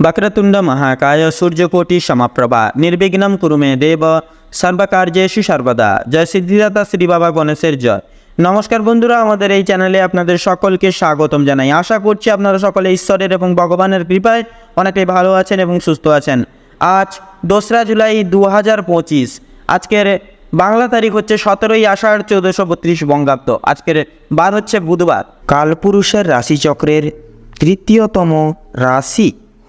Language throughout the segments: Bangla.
వక్రతుండ మహాకాయ సూర్యకోటి సమప్రభ নির্বিঘ্নম কুরু মে দেব সর্বকার্যেষু সর্বদা জয় সিদ্ধিদাতা শ্রী বাবা গণেশের জয় নমস্কার বন্ধুরা আমাদের এই চ্যানেলে আপনাদের সকলকে স্বাগতম জানাই আশা করছি আপনারা সকলে ঈশ্বরের এবং ভগবানের কৃপায় অনেকটাই ভালো আছেন এবং সুস্থ আছেন আজ দোসরা জুলাই দু হাজার পঁচিশ আজকের বাংলা তারিখ হচ্ছে সতেরোই আষাঢ় চৌদ্দশো বত্রিশ বঙ্গাব্দ আজকের বার হচ্ছে বুধবার কালপুরুষের রাশিচক্রের তৃতীয়তম রাশি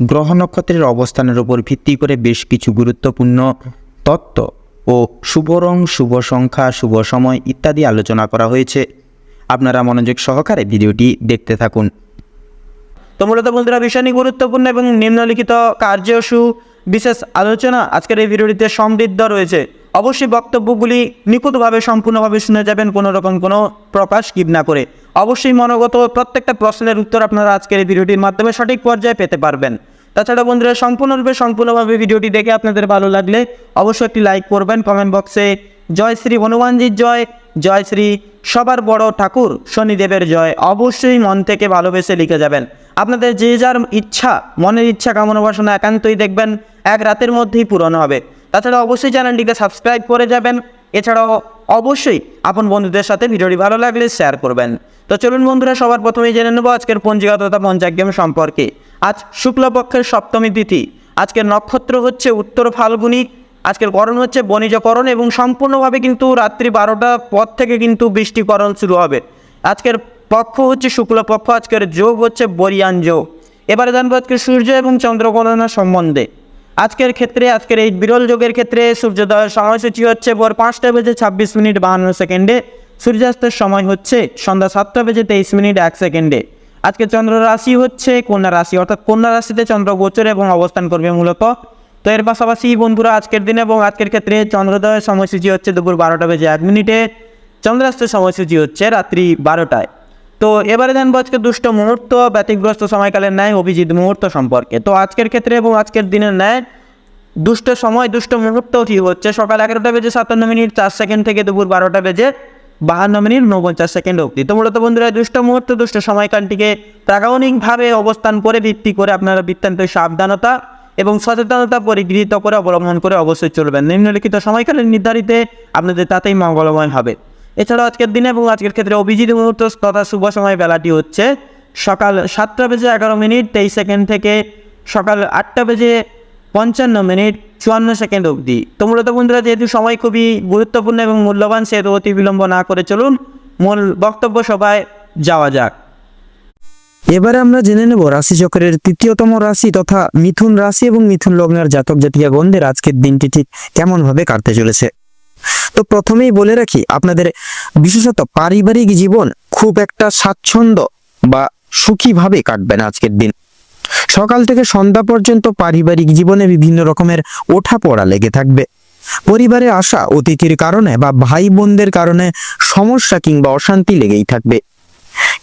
গ্রহ নক্ষত্রের অবস্থানের উপর ভিত্তি করে বেশ কিছু গুরুত্বপূর্ণ তত্ত্ব ও শুভ রং শুভ সংখ্যা, শুভ সময় ইত্যাদি আলোচনা করা হয়েছে। আপনারা মনোযোগ সহকারে ভিডিওটি দেখতে থাকুন। তো মূলত বন্ধুরা ভীষণই গুরুত্বপূর্ণ এবং নিম্নলিখিত কার্যসু বিশেষ আলোচনা আজকের এই ভিডিওটিতে সমৃদ্ধ রয়েছে। অবশ্যই বক্তব্যগুলি নিখুঁতভাবে, সম্পূর্ণভাবে শুনে যাবেন, কোনো রকম কোনো প্রকাশ কিপ না করে। অবশ্যই মনোগত প্রত্যেকটা প্রশ্নের উত্তর আপনারা আজকের এই ভিডিওটির মাধ্যমে সঠিক পর্যায়ে পেতে পারবেন। তাছাড়া বন্ধুরা, সম্পূর্ণরূপে, সম্পূর্ণভাবে ভিডিওটি দেখে আপনাদের ভালো লাগলে অবশ্যই একটি লাইক করবেন কমেন্ট বক্সে। জয় শ্রী হনুমানজির জয় জয় শ্রী সবার বড় ঠাকুর শনিদেবের জয়। অবশ্যই মন থেকে ভালোবেসে লিখে যাবেন। আপনাদের যে যার ইচ্ছা, মনের ইচ্ছা, কামনা বাসনা একান্তই দেখবেন, এক রাতের মধ্যেই পূরণ হবে। তাছাড়া অবশ্যই চ্যানেলটিকে সাবস্ক্রাইব করে যাবেন। এছাড়াও অবশ্যই আপন বন্ধুদের সাথে ভিডিওটি ভালো লাগলে শেয়ার করবেন। তো চলুন বন্ধুরা, সবার প্রথমেই জেনে নেব আজকের পঞ্জিকা তথা পঞ্চাগ্রাম সম্পর্কে। আজ শুক্লপক্ষের সপ্তমী তিথি। আজকের নক্ষত্র হচ্ছে উত্তর ফাল্গুনী। আজকের করণ হচ্ছে বণিজকরণ এবং সম্পূর্ণভাবে কিন্তু রাত্রি বারোটার পর থেকে কিন্তু বৃষ্টিকরণ শুরু হবে। আজকের পক্ষ হচ্ছে শুক্লপক্ষ, আজকের যোগ হচ্ছে বরিয়ান যোগ। এবারে জানব আজকে সূর্য এবং চন্দ্রগণনা সম্বন্ধে। আজকের ক্ষেত্রে, আজকের এই বিরল যোগের ক্ষেত্রে সূর্যোদয়ের সময়সূচি হচ্ছে ভোর পাঁচটা বেজে ছাব্বিশ মিনিট বাহান্ন সেকেন্ডে। সূর্যাস্তের সময় হচ্ছে সন্ধ্যা সাতটা বেজে তেইশ মিনিট এক সেকেন্ডে। আজকে চন্দ্র রাশি হচ্ছে কন্যা রাশি, অর্থাৎ কন্যা রাশিতে চন্দ্র গোচর এবং অবস্থান করবে মূলত। তো এর পাশাপাশি বন্ধুরা, আজকের দিনে এবং আজকের ক্ষেত্রে চন্দ্রোদয়ের সময়সূচি হচ্ছে দুপুর বারোটা বেজে এক মিনিটে। চন্দ্রাস্তের সময়সূচি হচ্ছে রাত্রি বারোটায়। তো এবারে জানব আজকে দুষ্ট মুহূর্ত, ব্যতিগ্রস্ত সময়কালের ন্যায়, অভিজিৎ মুহূর্ত সম্পর্কে। তো আজকের ক্ষেত্রে এবং আজকের দিনের ন্যায়, দুষ্ট সময়, দুষ্ট মুহূর্ত ঠিক হচ্ছে? সকাল এগারোটা বেজে সাতান্ন মিনিট, চার সেকেন্ড থেকে দুপুর বারোটা বেজে বাহান্ন মিনিট উনপঞ্চাশ সেকেন্ড অবধি। তো মূলত বন্ধুরা, দুষ্ট মুহূর্ত, দুষ্ট সময়কালটিকে প্রাগণিকভাবে অবস্থান করে, ভিত্তি করে আপনারা বৃত্তান্ত সাবধানতা এবং সচেতনতা পরিগৃহীত করে, অবলম্বন করে অবশ্যই চলবেন। নিম্নলিখিত সময়কালের নির্ধারিত আপনাদের তাতেই মঙ্গলময় হবে। এছাড়াও আজকের দিনে এবং আজকের ক্ষেত্রে অভিজিৎ মুহূর্ত তথা শুভ সময় বেলাটি হচ্ছে। সকাল সাতটা বেজে এগারো মিনিট, তেইশ সেকেন্ড থেকে সকাল আটটা বেজে পঞ্চান্ন মিনিট, চুয়ান্ন সেকেন্ড অবধি। তো মূলত বন্ধুরা যেহেতু সময় খুবই গুরুত্বপূর্ণ এবং মূল্যবান, সেহেতু অতি বিলম্ব না করে চলুন মূল বক্তব্য সভায় যাওয়া যাক। এবারে আমরা জেনে নেব রাশিচক্রের তৃতীয়তম রাশি তথা মিথুন রাশি এবং মিথুন লগ্নের জাতক জাতিকা গণদের আজকের দিনটি ঠিক কেমনভাবে কাটতে চলেছে। তো প্রথমেই বলে রাখি, আপনাদের বিশেষত পারিবারিক জীবন খুব একটা স্বাচ্ছন্দ্য বা সুখীভাবে কাটবে না আজকের দিন। সকাল থেকে সন্ধ্যা পর্যন্ত পারিবারিক জীবনে বিভিন্ন রকমের ওঠা পড়া লেগে থাকবে। পরিবারে আসা অতিথির কারণে বা ভাই বোনদের কারণে সমস্যা কিংবা অশান্তি লেগেই থাকবে।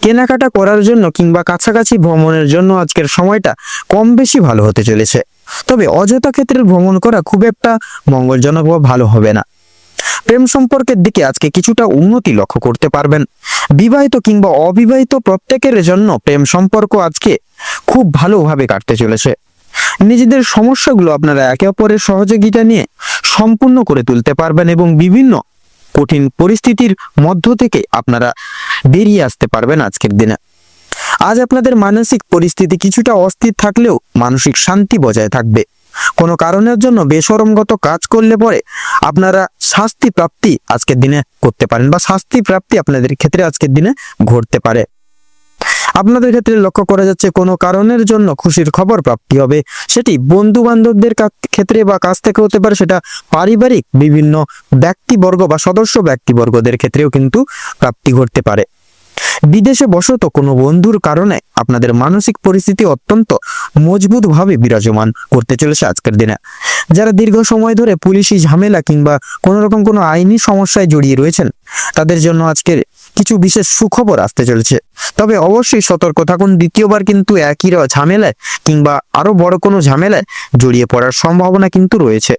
কেনাকাটা করার জন্য কিংবা কাছাকাছি ভ্রমণের জন্য আজকের সময়টা কম বেশি ভালো হতে চলেছে। তবে অযথা ক্ষেত্রে ভ্রমণ করা খুব একটা মঙ্গলজনক বা ভালো হবে না। প্রেম সম্পর্কের দিকে আজকে কিছুটা উন্নতি লক্ষ্য করতে পারবেন। বিবাহিত কিংবা অবিবাহিত প্রত্যেকের জন্য প্রেম সম্পর্ক আজকে খুব ভালোভাবে কাটতে চলেছে। নিজেদের সমস্যাগুলো আপনারা একে অপরের সহযোগিতা নিয়ে সম্পূর্ণ করে তুলতে পারবেন এবং বিভিন্ন কঠিন পরিস্থিতির মধ্য থেকে আপনারা বেরিয়ে আসতে পারবেন আজকের দিনে। আজ আপনাদের মানসিক পরিস্থিতি কিছুটা অস্থির থাকলেও মানসিক শান্তি বজায় থাকবে। কোনো কারণের জন্য বেসরমগত কাজ করলে পরে আপনারা শাস্তি প্রাপ্তি আজকের দিনে করতে পারেন বা শাস্তি প্রাপ্তি আপনাদের ক্ষেত্রে আজকের দিনে ঘটতে পারে। আপনাদের ক্ষেত্রে লক্ষ্য করা যাচ্ছে কোনো কারণের জন্য খুশির খবর প্রাপ্তি হবে। সেটি বন্ধু বান্ধবদের ক্ষেত্রে বা কাছ থেকে হতে পারে, সেটা পারিবারিক বিভিন্ন ব্যক্তিবর্গ বা সদস্য ব্যক্তিবর্গদের ক্ষেত্রেও কিন্তু প্রাপ্তি ঘটতে পারে। বিদেশে বসত কোনো বন্ধুর কারণে আপনাদের মানসিক পরিস্থিতি অত্যন্ত মজবুতভাবে বিরাজমান করতে চলেছে আজকের দিনে। যারা দীর্ঘ সময় ধরে পুলিশি ঝামেলা কিংবা কোনো রকম কোনো আইনি সমস্যায় জড়িয়ে রয়েছেন, তাদের জন্য আজকের কিছু বিশেষ সুখবর আসতে চলেছে। তবে অবশ্যই সতর্ক থাকুন, দ্বিতীয়বার কিন্তু একই ঝামেলায় কিংবা আরও বড় কোনো ঝামেলায় জড়িয়ে পড়ার সম্ভাবনা কিন্তু রয়েছে।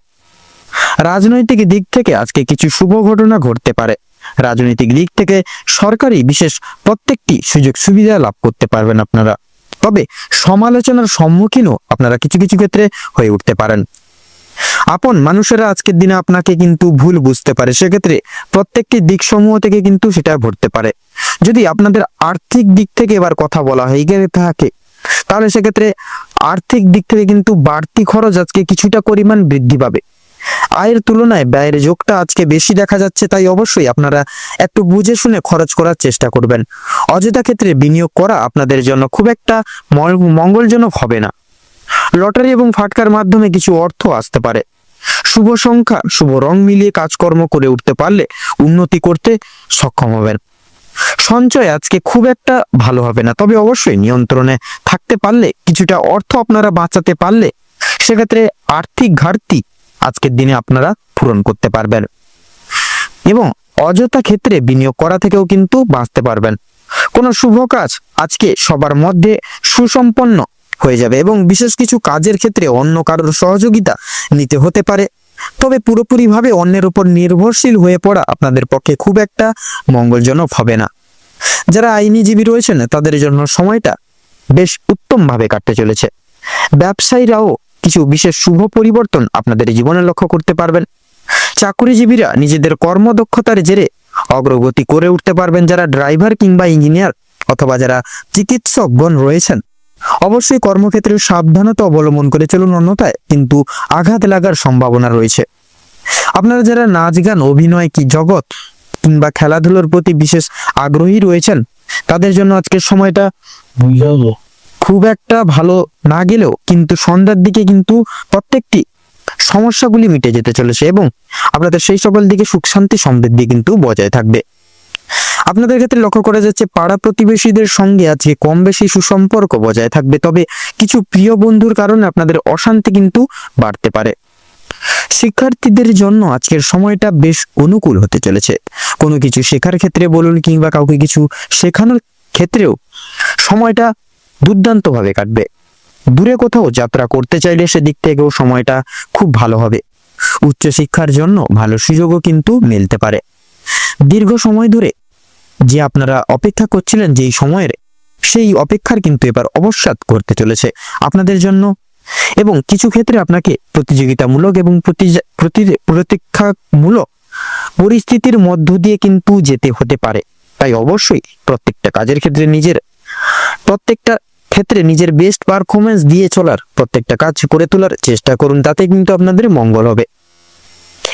রাজনৈতিক দিক থেকে আজকে কিছু শুভ ঘটনা ঘটতে পারে। রাজনৈতিক দিক থেকে সরকারি বিশেষ প্রত্যেকটি সুযোগ সুবিধা লাভ করতে পারবেন আপনারা। তবে সমালোচনার সম্মুখীনও আপনারা কিছু কিছু ক্ষেত্রে হয়ে উঠতে পারেন। আপন মানুষেরা আজকের দিনে আপনাকে কিন্তু ভুল বুঝতে পারে। সেক্ষেত্রে প্রত্যেকটি দিক সমূহ থেকে কিন্তু সেটা ঘটতে পারে। যদি আপনাদের আর্থিক দিক থেকে এবার কথা বলা হয়ে গিয়ে থাকে, তাহলে সেক্ষেত্রে আর্থিক দিক থেকে কিন্তু বাড়তি খরচ আজকে কিছুটা পরিমাণ বৃদ্ধি পাবে। আয়ের তুলনায় ব্যয়ের যোগটা আজকে বেশি দেখা যাচ্ছে, তাই অবশ্যই আপনারা একটু বুঝে শুনে খরচ করার চেষ্টা করবেন। অযথা ক্ষেত্রে বিনিয়োগ করা আপনাদের জন্য খুব একটা মঙ্গলজনক হবে না। লটারি এবং ফাটকার মাধ্যমে কিছু অর্থ আসতে পারে। শুভ সংখ্যা, শুভ রং মিলিয়ে কাজকর্ম করে উঠতে পারলে উন্নতি করতে সক্ষম হবেন। সঞ্চয় আজকে খুব একটা ভালো হবে না, তবে অবশ্যই নিয়ন্ত্রণে থাকতে পারলে, কিছুটা অর্থ আপনারা বাঁচাতে পারলে সেক্ষেত্রে আর্থিক ঘাটতি আজকের দিনে আপনারা পূরণ করতে পারবেন। এবং অযথা ক্ষেত্রে বিনিয়োগ করা থেকেও কিন্তু বাঁচতে পারবেন। কোনো শুভ কাজ আজকে সবার মধ্যে সুসম্পন্ন হয়ে যাবে এবং বিশেষ কিছু কাজের ক্ষেত্রে অন্য কারোর সহযোগিতা নিতে হতে পারে। তবে পুরোপুরিভাবে অন্যের উপর নির্ভরশীল হয়ে পড়া আপনাদের পক্ষে খুব একটা মঙ্গলজনক হবে না। যারা আইনিজীবী রয়েছেন, তাদের জন্য সময়টা বেশ উত্তমভাবে কাটতে চলেছে। ব্যবসায়ীরাও কিছু বিশেষ শুভ পরিবর্তন আপনাদের জীবনে লক্ষ্য করতে পারবেন। চাকুরিজীবীরা নিজেদের কর্মদক্ষতার জেরে অগ্রগতি করে উঠতে পারবেন যারা ড্রাইভার কিংবা ইঞ্জিনিয়ার অথবা যারা চিকিৎসকগণ রয়েছেন। অবশ্যই কর্মক্ষেত্রে সাবধানতা অবলম্বন করে চলুন অন্যথায় কিন্তু আঘাত লাগার সম্ভাবনা রয়েছে। আপনারা যারা নাচ গান, অভিনয় কি জগৎ কিংবা খেলাধুলোর প্রতি বিশেষ আগ্রহী রয়েছেন, তাদের জন্য আজকের সময়টা খুব একটা ভালো না গেলেও কিন্তু সন্ধ্যার দিকে কিন্তু প্রত্যেকটি সমস্যাগুলি মিটে যেতে চলেছে এবং আপনাদের সেই সকল দিকে সুখ শান্তি সমৃদ্ধি কিন্তু বজায় থাকবে। আপনাদের ক্ষেত্রে লক্ষ্য করা যাচ্ছে পাড়া প্রতিবেশীদের সঙ্গে আজকে কম বেশি সুসম্পর্ক বজায় থাকবে, তবে কিছু প্রিয় বন্ধুর কারণে আপনাদের অশান্তি কিন্তু বাড়তে পারে। শিক্ষার্থীদের জন্য আজকের সময়টা বেশ অনুকূল হতে চলেছে। কোনো কিছু শেখার ক্ষেত্রে বলুন কিংবা কাউকে কিছু শেখানোর ক্ষেত্রেও সময়টা দুর্দান্তভাবে কাটবে। দূরে কোথাও যাত্রা করতে চাইলে সেদিক থেকেও সময়টা খুব ভালো হবে। উচ্চশিক্ষার জন্য ভালো সুযোগও কিন্তু মিলতে পারে। দীর্ঘ সময় ধরে যে আপনারা অপেক্ষা করছিলেন যেই সময়ের, সেই অপেক্ষার কিন্তু এবার অবসাদ করতে চলেছে আপনাদের জন্য। এবং কিছু ক্ষেত্রে আপনাকে প্রতিযোগিতামূলক এবং প্রতি- প্রতি- প্রতীক্ষামূলক পরিস্থিতির মধ্য দিয়ে কিন্তু যেতে হতে পারে। তাই অবশ্যই প্রত্যেকটা কাজের ক্ষেত্রে নিজের প্রত্যেকটা ক্ষেত্রে নিজের বেস্ট পারফরমেন্স দিয়ে চলার প্রত্যেকটা কাজ করে তোলার চেষ্টা করুন, তাতে কিন্তু আপনাদের মঙ্গল হবে।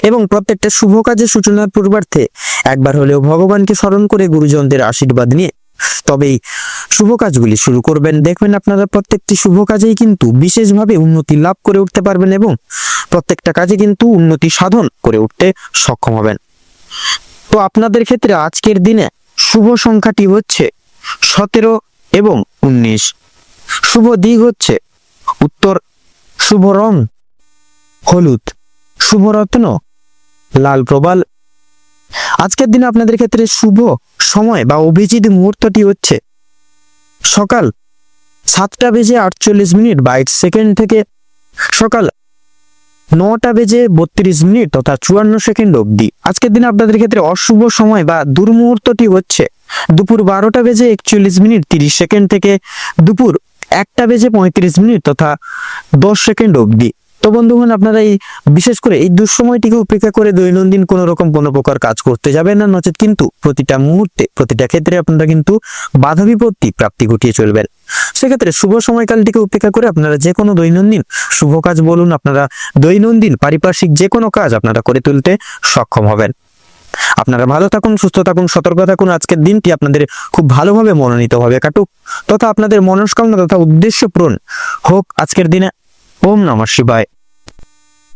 এবং প্রত্যেকটা শুভ কাজের সূচনার পূর্বার্থে একবার হলেও ভগবানকে স্মরণ করে গুরুজনদের আশীর্বাদ নিয়ে তবেই শুভ কাজগুলি শুরু করবেন। দেখবেন আপনারা প্রত্যেকটি শুভ কাজেই কিন্তু বিশেষভাবে উন্নতি লাভ করে উঠতে পারবেন এবং প্রত্যেকটা কাজে কিন্তু উন্নতি সাধন করে উঠতে সক্ষম হবেন। তো আপনাদের ক্ষেত্রে আজকের দিনে শুভ সংখ্যাটি হচ্ছে সতেরো এবং উনিশ। শুভ দিক হচ্ছে উত্তর, শুভ রং হলুদ, শুভ রত্ন লাল প্রবাল। আজকের দিনে আপনাদের ক্ষেত্রে শুভ সময় বা অভিজিৎ মুহূর্তটি হচ্ছে সকাল সাতটা বেজে আটচল্লিশ মিনিট বাইশ সেকেন্ড থেকে সকাল নটা বেজে বত্রিশ মিনিট তথা চুয়ান্ন সেকেন্ড অবধি। আজকের দিনে আপনাদের ক্ষেত্রে অশুভ সময় বা দুর্মুহূর্তটি হচ্ছে দুপুর বারোটা বেজে একচল্লিশ মিনিট তিরিশ সেকেন্ড থেকে দুপুর একটা বেজে পঁয়ত্রিশ মিনিট তথা দশ সেকেন্ড অবধি। তো বন্ধুগণ, আপনারা এই বিশেষ করে এই দুঃসময়টিকে উপেক্ষা করে দৈনন্দিন কোনো রকম কোনো প্রকার কাজ করতে যাবেন না, নচেত কিন্তু প্রতিটা মুহূর্তে, প্রতিটা ক্ষেত্রে আপনারা কিন্তু বাধা বিপত্তি প্রাপ্তি ঘটিয়ে চলবেন। সেক্ষেত্রে শুভ সময়কালটিকে উপেক্ষা করে আপনারা যে কোনো দৈনন্দিন শুভ কাজ বলুন, আপনারা দৈনন্দিন পারিপার্শ্বিক যে কোনো কাজ আপনারা করে তুলতে সক্ষম হবেন। আপনারা ভালো থাকুন, সুস্থ থাকুন, সতর্ক থাকুন। আজকের দিনটি আপনাদের খুব ভালোভাবে মনোনীত হবে, কাটুক। তথা আপনাদের মনস্কামনা তথা উদ্দেশ্য পূরণ হোক। আজকের দিনে ওম নমঃ শিবায়।